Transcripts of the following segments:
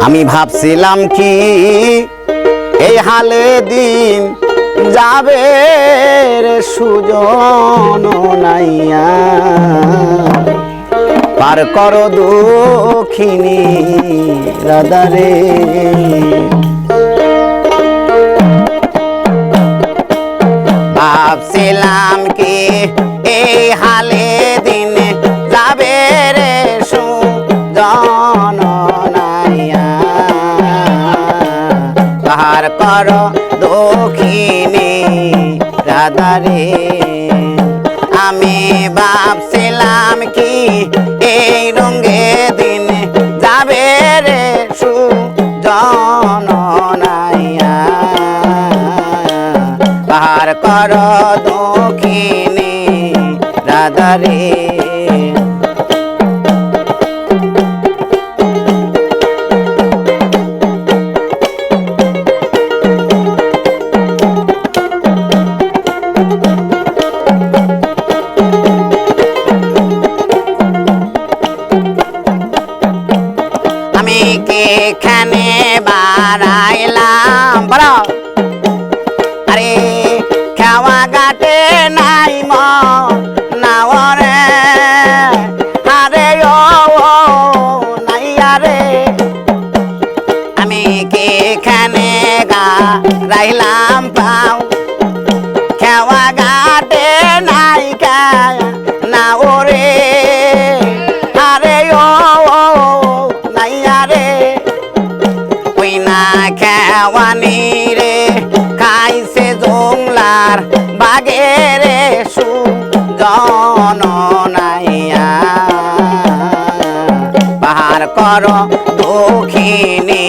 আমি ভাবছিলাম কি এই হালে দিন যাবে রে সুজন নাইয়া। পার কর দক্ষিণী রাদারে ভাবছিলাম পার কর দক্ষিণী, রাধারে। আমি ভাবছিলাম কি এই রঙ্গে দিন যাবে রে সুজন পার কর দক্ষিণী, রাধারে। কে খানে বাড়াইলাম। বড় আরে, খাওয়া গাটে নাই ম আরে, ও আমি কে গা রাইলাম পাহাড় কর দক্ষিণী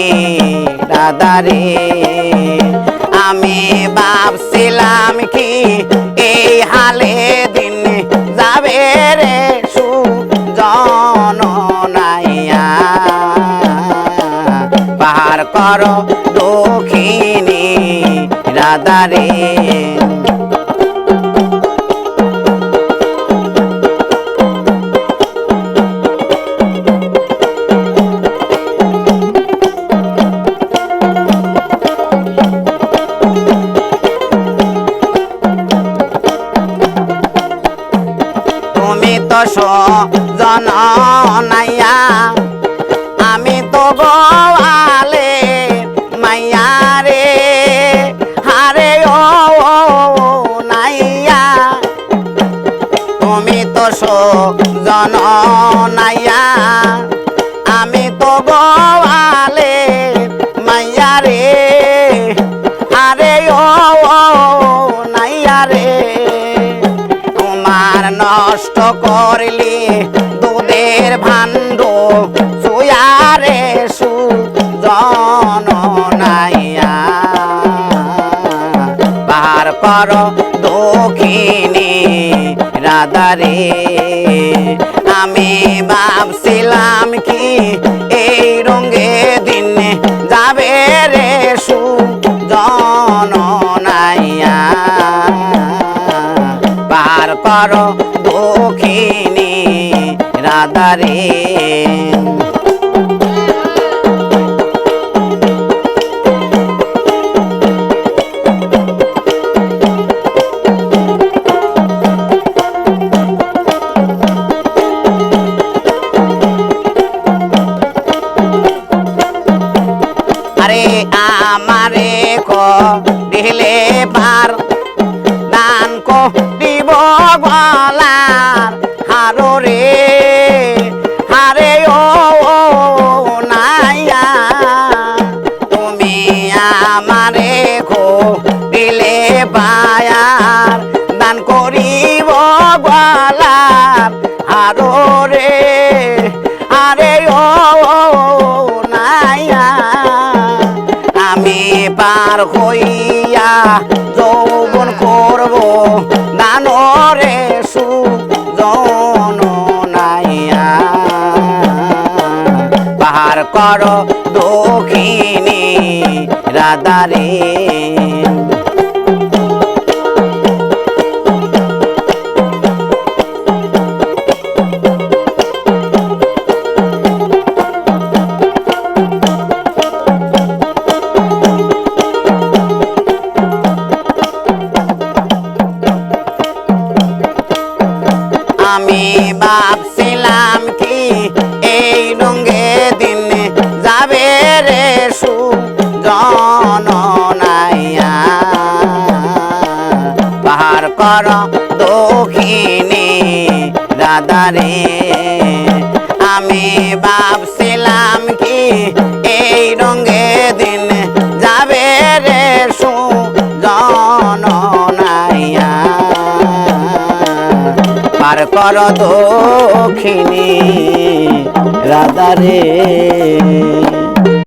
রাধারে। আমি ভাবছিলাম কি এই হালে দিন যাবে রে সুজন নাইয়া। পাহাড় কর দক্ষিণী রাধারে। নাইয়া আমি তো গোয়ালে মাইয়া রে। হারে ও নাইয়া তুমি তো জন নাইয়া। আমি তো গোয়ালে মাইয়া রে। আরে ও, নাইয়া রে। তোমার নষ্ট করলি দুধের ভাণ্ড সুয়ারে সুজন নাইয়া। পার কর দক্ষিণী রাধারে, আমি ভাবছিলাম কি এই রঙ্গে দিন যাবে রে সুজন নাইয়া। পার কর দক্ষিণী রাধারে আরে দিলে পার দান কো দিব গলার পার হইয়া যৌবন করব। দানরে সুজন নাইয়া। পাহাড় কর দক্ষিণী রাধারে রাধারে আমি ভাবছিলাম কি এই রঙে দিন যাবে রে জননাইয়া পার কর দক্ষিণী রাধারে।